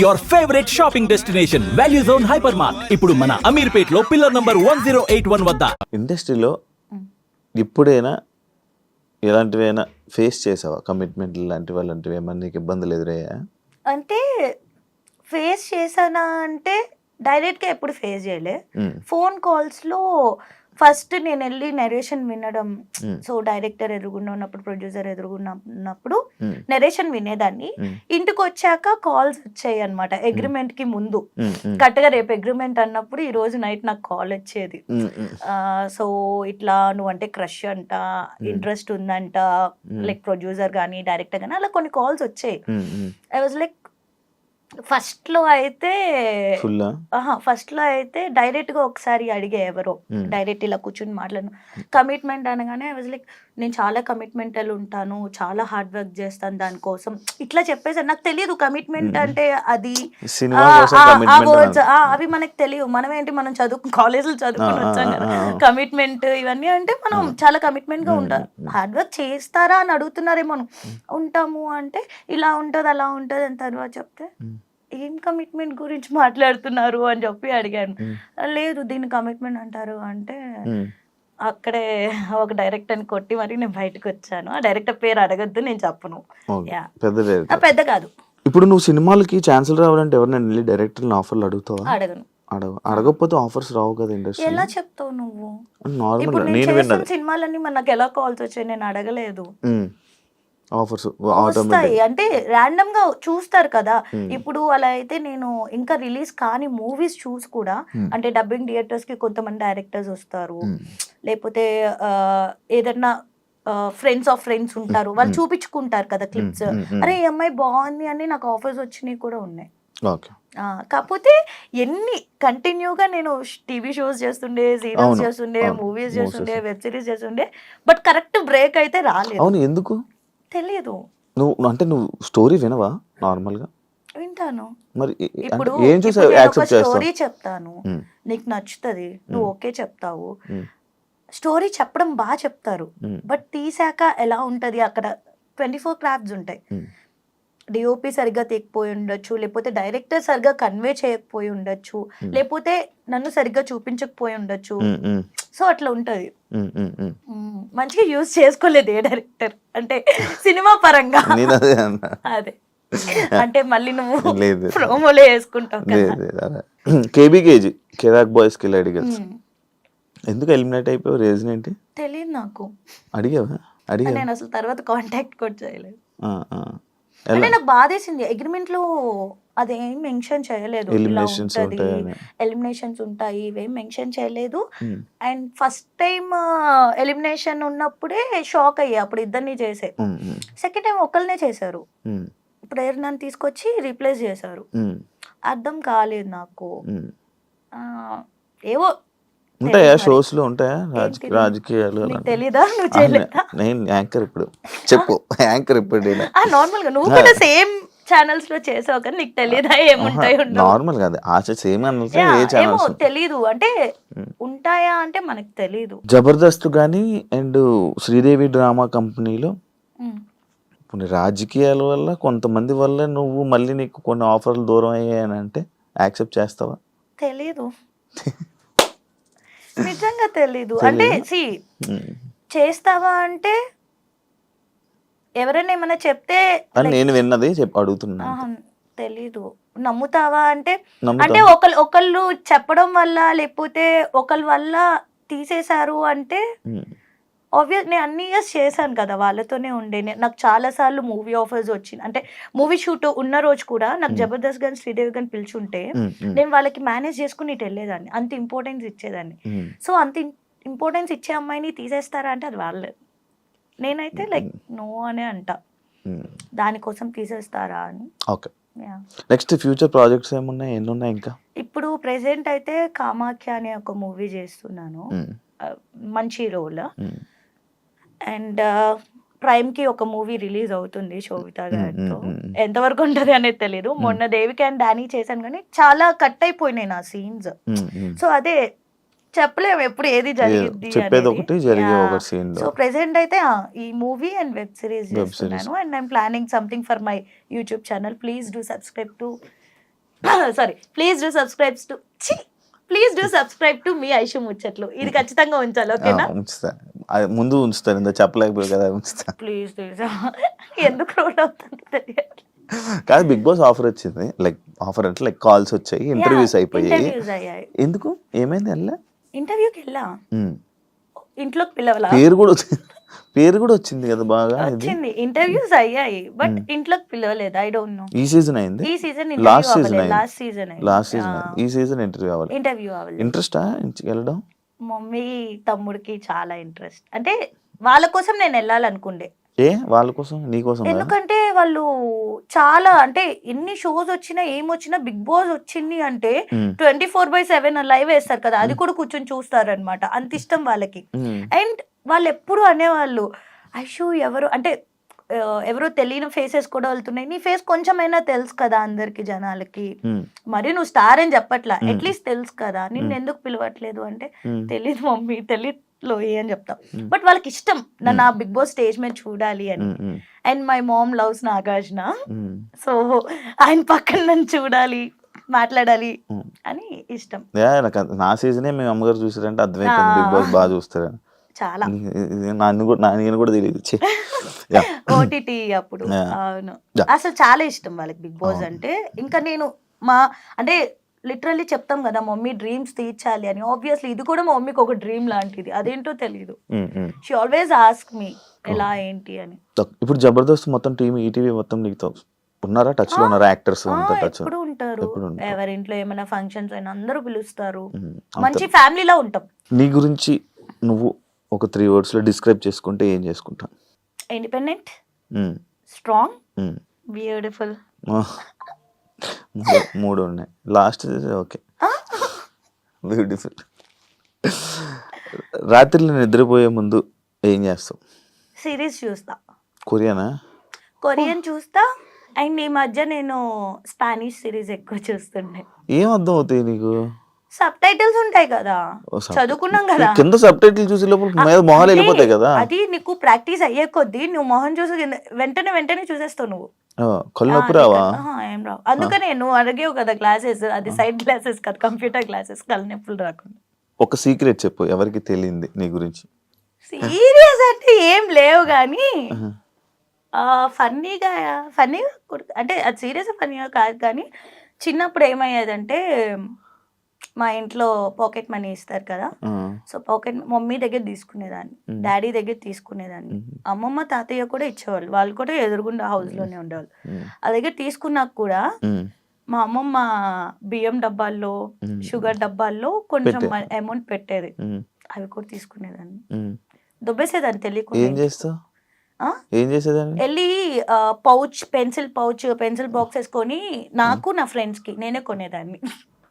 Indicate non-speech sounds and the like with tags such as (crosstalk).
Your favourite shopping destination value zone hyper mart ఇప్పుడు మన అమీర్పేట్లో pillar number one zero eight one వద్ద. ఇండస్ట్రీలో ఇప్పుడైనా ఎలాంటివైనా ఫేస్ చేసావా? కమిట్మెంట్ లాంటివి అలాంటివి ఏమన్నా నీకు ఇబ్బందులు ఎదురయ్యా అంటే ఫేస్ చేశానా అంటే డైరెక్ట్గా ఎప్పుడు ఫేస్ చేయలే. ఫోన్ కాల్స్లో ఫస్ట్ నేను వెళ్ళి నెరేషన్ వినడం. Hmm. సో డైరెక్టర్ ఎదురుగుండా ఉన్నప్పుడు ప్రొడ్యూసర్ ఎదురుగుండా ఉన్నప్పుడు నెరేషన్ వినేదాన్ని. Hmm. ఇంటికి వచ్చాక కాల్స్ వచ్చాయి అనమాట అగ్రిమెంట్కి ముందు కరెక్ట్గా రేపు అగ్రిమెంట్ అన్నప్పుడు ఈ రోజు నైట్ నాకు కాల్ వచ్చేది. సో ఇట్లా నువ్వంటే క్రష్ అంట ఇంట్రెస్ట్ ఉందంట లైక్ ప్రొడ్యూసర్ కానీ డైరెక్టర్ కానీ అలా కొన్ని కాల్స్ వచ్చాయి. ఐ వాజ్ లైక్ ఫస్ట్లో అయితే ఫస్ట్లో అయితే డైరెక్ట్గా ఒకసారి అడిగే ఎవరో డైరెక్ట్ ఇలా కూర్చుని మాట్లాడను. కమిట్మెంట్ అనగానే లైక్ నేను చాలా కమిట్మెంటల్ ఉంటాను చాలా హార్డ్ వర్క్ చేస్తాను దానికోసం. ఇట్లా చెప్పేసాను నాకు తెలియదు కమిట్మెంట్ అంటే అది అవి మనకు తెలియదు మనం ఏంటి మనం చదువు కాలేజీలో చదువుకొని వచ్చాం కదా. కమిట్మెంట్ ఇవన్నీ అంటే మనం చాలా కమిట్మెంట్గా ఉంటాం. హార్డ్ వర్క్ చేస్తారా అని అడుగుతున్నారేమో ఉంటాము అంటే ఇలా ఉంటది అలా ఉంటది అని తర్వాత చెప్తే ఏం కమిట్మెంట్ గురించి మాట్లాడుతున్నారు అని చెప్పి అడిగాను. లేదు దీన్ని కమిట్మెంట్ అంటారు అంటే అక్కడే ఒక డైరెక్టర్ని కొట్టి మరి నేను బయటకు వచ్చాను. ఆ డైరెక్టర్ పేరు అడగద్దు నేను చెప్పను. పెద్ద కాదు. ఇప్పుడు నువ్వు సినిమాలకి ఛాన్సులు రావాలంటే ఎవరైనా వెళ్ళి డైరెక్టర్ ఆఫర్లు అడుగుతావా? అడగను. అడగ అడగకపోతే ఆఫర్స్ రావు కదా ఇండస్ట్రీ ఎలా చెప్తావు నువ్వు? నార్మల్ నేను సినిమాలన్నీ మరి నాకు ఎలా కాల్స్ వచ్చాయి? నేను అడగలేదు. ఆఫర్స్ వస్తాయి. అంటే ర్యాండమ్గా చూస్తారు కదా. ఇప్పుడు అలా అయితే నేను ఇంకా రిలీజ్ కాని మూవీస్ చూసి కూడా అంటే డబ్బింగ్ థియేటర్స్కి కొంతమంది డైరెక్టర్స్ వస్తారు. లేకపోతే ఆ, ఏదన్నా ఫ్రెండ్స్ ఆఫ్ ఫ్రెండ్స్ ఉంటారు. వాళ్ళు చూపించుకుంటారు కదా క్లిప్స్. అరే ఈ అమ్మాయి బాగుంది అని నాకు ఆఫర్స్ వచ్చినాయి కూడా ఉన్నాయి. కాకపోతే ఎన్ని కంటిన్యూగా నేను టీవీ షోస్ చేస్తుండే సీరియల్స్ చేస్తుండే మూవీస్ చేస్తుండే వెబ్ సిరీస్ చేస్తుండే బట్ కరెక్ట్ బ్రేక్ అయితే రాలేదు. అవును ఎందుకు? తెలియదు. నువ్వు అంటే నువ్వు స్టోరీ వినవా నార్మల్గా వింటాను. మరి ఇప్పుడు ఏం చూసి ఇప్పుడు నేను ఒక యాక్సెప్ట్ చేస్తావు? స్టోరీ చెప్తాను. నీకు నచ్చుతుంది. నువ్వు ఓకే చెప్తావు. స్టోరీ చెప్పడం బాగా చెప్తారు. బట్ తీసాక ఎలా ఉంటది? అక్కడ ట్వంటీ ఫోర్ క్రాఫ్ట్స్ ఉంటాయి. డిఓపి సరిగ్గా తీయకపోయి ఉండొచ్చు లేకపోతే డైరెక్టర్ సరిగ్గా కన్వే చేయకపోయి ఉండొచ్చు లేకపోతే నన్ను సరిగ్గా చూపించకపోయి ఉండొచ్చు. సో అట్లా ఉంటది. మంచిగా యూజ్ చేసుకోలేదు ఏ డైరెక్టర్. అంటే సినిమా పరంగా. అదే అంటే మళ్ళీ నువ్వు లేదు. ప్రోమోలో వేసుకుంటావు కేబీకేజీ కెరాక్ బాయ్స్కి. ఎందుకు ఎలిమినేట్ అయిపోయావు? రీజన్ ఏంటి? తెలియదు నాకు. అడిగావా? అడిగా నేను అసలు తర్వాత కాంటాక్ట్ కూడా చేయలేదు. అంటే నాకు బాధేసింది. అగ్రిమెంట్లో అదేం మెన్షన్ చేయలేదు. ఎలిమినేషన్స్ ఉంటాయి ఇవేం మెన్షన్ చేయలేదు. అండ్ ఫస్ట్ టైం ఎలిమినేషన్ ఉన్నప్పుడే షాక్ అయ్యా. అప్పుడు ఇద్దరిని చేసే. సెకండ్ టైం ఒకళ్ళనే చేశారు. మ్మ్, ప్రేరణ నన్ను తీసుకొచ్చి రీప్లేస్ చేశారు. మ్మ్, అర్థం కాలేదు నాకు. ఆ, ఏవో ఉంటాయా. షోస్లో ఉంటాయా. రాజకీయాలు? తెలీదా? నువ్వు చేయలేదా? నేను యాంకర్ ఇప్పుడు. చెప్పు. యాంకర్ ఇప్పుడు నార్మల్గా నువ్వు కూడా సేమ్ ఛానల్స్లో చేసావు కానీ నీకు తెలియదా ఏముంటాయి నార్మల్ కాదు. ఆశ సేమ్ ఏ ఛానల్స్ తెలీదు. అంటే ఉంటాయా అంటే మనకు తెలీదు. జబర్దస్త్ కానీ అండ్ శ్రీదేవి డ్రామా కంపెనీలో. కొన్ని రాజకీయాల వల్ల కొంతమంది వల్ల నువ్వు మళ్ళీ నీకు కొన్ని ఆఫర్లు దూరం అయ్యాయని అంటే యాక్సెప్ట్ చేస్తావా? తెలీదు. (laughs) నిజంగా తెలీదు అంటే సి. చేస్తావా అంటే ఎవరైనా ఏమైనా చెప్తే అని నేను విన్నది చెప్పి అడుగుతున్నా తెలీదు నమ్ముతావా అంటే. అంటే ఒకళ్ళు ఒకళ్ళు చెప్పడం వల్ల లేకపోతే ఒకళ్ళ వల్ల తీసేశారు అంటే. ఆబ్వియస్ నేను అన్ని ఇయర్స్ చేశాను కదా వాళ్ళతోనే ఉండే. నే- నాకు చాలా సార్లు మూవీ ఆఫర్స్ వచ్చింది. అంటే మూవీ షూట్ ఉన్న రోజు కూడా నాకు జబర్దస్త్ గాని శ్రీదేవి గాని పిలుచుంటే నేను వాళ్ళకి మేనేజ్ చేసుకుని ఇటు వెళ్ళేదాన్ని. అంత ఇంపార్టెన్స్ ఇచ్చేదాన్ని. సో అంత ఇంపార్టెన్స్ ఇచ్చే అమ్మాయిని తీసేస్తారా అంటే అది వాళ్ళే. నేనైతే లైక్ నో అనే అంట. దానికోసం తీసేస్తారా అని. ఓకే. నెక్స్ట్ ఫ్యూచర్ ప్రాజెక్ట్స్ ఏమున్నాయి? ఎన్ని ఉన్నాయి ఇంకా? ఇప్పుడు ప్రెసెంట్ అయితే కామాఖ్య అనే ఒక మూవీ చేస్తున్నాను. మంచి రోల్ అండ్ ప్రైమ్కి ఒక మూవీ రిలీజ్ అవుతుంది శోభిత గారితో. ఎంతవరకు ఉంటది అనేది తెలియదు మొన్న దేవికి అండ్ డానీ చేశాను కానీ చాలా కట్ అయిపోయినాయి నా సీన్స్. సో అదే చెప్పలేము ఎప్పుడు ఏది జరిగింది చెప్పేది ఒకటి, జరిగే ఒక scene లో. సో ప్రెసెంట్ అయితే ఈ మూవీ అండ్ వెబ్ సిరీస్ చేస్తున్నాను. And I'm planning something for my YouTube channel. Please do subscribe to (coughs) sorry please do subscribe to please do subscribe to మీ ఐషు ముచ్చట్లు ఇది ఖచ్చితంగా ఉంచాలి ఓకేనా? ఉంచుతా. ముందు ఉంచుతాను ఇంత చెప్పలేకపోయి కదా ఉంచుతా. ప్లీజ్ ఎందుకు రోడ్ అవుతుంది తెలియదు కాదు బిగ్ బాస్ ఆఫర్ వచ్చింది. లైక్ ఆఫర్ అంటే లైక్ కాల్స్ వచ్చాయి ఇంటర్వ్యూస్ అయిపోయాయి. ఎందుకు? ఏమైంది వెళ్ళా ఇంటర్వ్యూకి వెళ్ళా. ఇంట్లోకి పిలవలా? పేరు కూడా వచ్చింది పేరు కూడా వచ్చింది కదా బాగా వచ్చింది. ఇంటర్వ్యూస్ అయ్యాయి. బట్ ఇంట్లోకి పిలవలేదు? ఐ డోంట్ నో ఈ సీజన్ అయింది? ఈ season last season last season last season ఈ సీజన్ ఇంటర్వ్యూ అవ్వాలి ఇంటర్వ్యూ అవ్వలేదు. ఇంట్రెస్టా వెళ్ళడం? మమ్మీ తమ్ముడికి చాలా ఇంట్రెస్ట్ అంటే వాళ్ళ కోసం నేను వెళ్ళాలనుకుండే. ఏ? వాళ్ళ కోసం? నీ కోసం? ఎందుకంటే వాళ్ళు చాలా అంటే ఎన్ని షోస్ వచ్చినా ఏం వచ్చినా బిగ్ బాస్ వచ్చింది అంటే. Twenty four by seven live వేస్తారు కదా. అది కూడా కూర్చొని చూస్తారు అనమాట అంత ఇష్టం వాళ్ళకి. అండ్ వాళ్ళు ఎప్పుడు అనేవాళ్ళు ఐషు ఎవరు? అంటే ఎవరో తెలియని ఫేసెస్ కూడా వెళ్తున్నాయి. నీ ఫేస్ కొంచెమైనా తెలుసు కదా అందరికి జనాలకి. మరి నువ్వు స్టార్ అని చెప్పట్లా. అట్లీస్ట్ తెలుసు కదా. నిన్ను ఎందుకు పిలవట్లేదు అంటే. తెలియదు మమ్మీ తెలియదు లోయి అని చెప్తాం. బట్ వాళ్ళకి ఇష్టం నన్ను ఆ బిగ్ బాస్ స్టేజ్ మీద చూడాలి అని. And my mom loves Nagarjuna. So ఆయన పక్కన నన్ను చూడాలి మాట్లాడాలి. అని ఇష్టం. నా సీజనే మేము అమ్మగారు చూసారంటే అర్థమైపోయింది. బిగ్ బాస్ బాగా చూస్తారని. చాలా. నన్ను కూడా నేను కూడా తెలియదు. (laughs) ఓటీటీ అప్పుడు. అవును. అసలు చాలా ఇష్టం వాళ్ళకి బిగ్ బాస్ అంటే. ఇంకా నేను మా అంటే లిటరల్లీ చెప్తాం కదా మమ్మీ డ్రీమ్స్ తీర్చాలి అని. ఆబ్వియస్లీ ఇది కూడా మా మమ్మీకి ఒక డ్రీమ్ లాంటిది. అదేంటో తెలియదు. షీ ఆల్వేస్ ఆస్క్ మీ ఎలా ఏంటి అని. ఇప్పుడు జబర్దస్త్ మొత్తం టీం ఈటీవీ మొత్తం నీకు ఉన్నారా టచ్లో ఉన్నారా యాక్టర్స్ అంతా టచ్ ఎప్పుడు ఉంటారు. ఎవరింట్లో ఏమైనా ఫంక్షన్స్ అయినా అందరూ పిలుస్తారు. మంచి ఫ్యామిలీలా ఉంటాం. నీ గురించి నువ్వు ఒక త్రీ వర్డ్స్లో డిస్క్రైబ్ చేసుకుంటే ఏం చేసుకుంటా? ఇండిపెండెంట్. స్ట్రాంగ్. బ్యూటిఫుల్. మూడు- ఉన్నాయి. లాస్ట్ ఓకే బ్యూటిఫుల్ రాత్రిలో నిద్రపోయే ముందు ఏం చేస్తావు సిరీస్ చూస్తా. కొరియానా కొరియన్ చూస్తా. అండ్ ఈ మధ్య నేను స్పానిష్ సిరీస్ ఎక్కువ చూస్తుండే. ఏం అర్థం అవుతాయి నీకు? సబ్ టైటిల్స్ ఉంటాయి కదా. చదువుకున్నాం కదా. కింద సబ్ టైటిల్ చూసే లోపల మొహాలు వెళ్ళిపోతాయి కదా. అది నీకు ప్రాక్టీస్ అయ్యే కొద్దీ నువ్వు మొహం చూసి వెంటనే వెంటనే చూసేస్తావు నువ్వు. ఆ, కళ్ళు నొప్పి ఆ, రావా? ఏం రావు. అందుకనే నువ్వు అడిగేవు కదా గ్లాసెస్ అది సైడ్ గ్లాసెస్ కదా కంప్యూటర్ గ్లాసెస్ కళ్ళనొప్పులు రాకుండా. ఒక సీక్రెట్ చెప్పు ఎవరికి తెలియంది నీ గురించి? సీరియస్ అంటే ఏం లేవు కానీ ఫన్నీగా ఫన్నీగా అంటే అది సీరియస్ ఫన్నీగా కాదు కానీ చిన్నప్పుడు ఏమయ్యేదంటే మా ఇంట్లో పాకెట్ మనీ ఇస్తారు కదా. సో పాకెట్ మమ్మీ దగ్గర తీసుకునేదాన్ని డాడీ దగ్గర తీసుకునేదాన్ని. అమ్మమ్మ తాతయ్య కూడా ఇచ్చేవాళ్ళు వాళ్ళు కూడా ఎదురుగుండా house లోనే ఉండేవాళ్ళు. ఆ దగ్గర తీసుకున్నాక కూడా మా అమ్మమ్మ బియ్యం డబ్బాల్లో షుగర్ డబ్బాల్లో కొంచెం అమౌంట్ పెట్టేది. అవి కూడా తీసుకునేదాన్ని. దొబ్బేసేదాన్ని తెలియకుండా? ఏం చేసేదాన్ని? వెళ్ళి pouch pencil pouch pencil box వేసుకొని నాకు నా ఫ్రెండ్స్కి నేనే కొనేదాన్ని.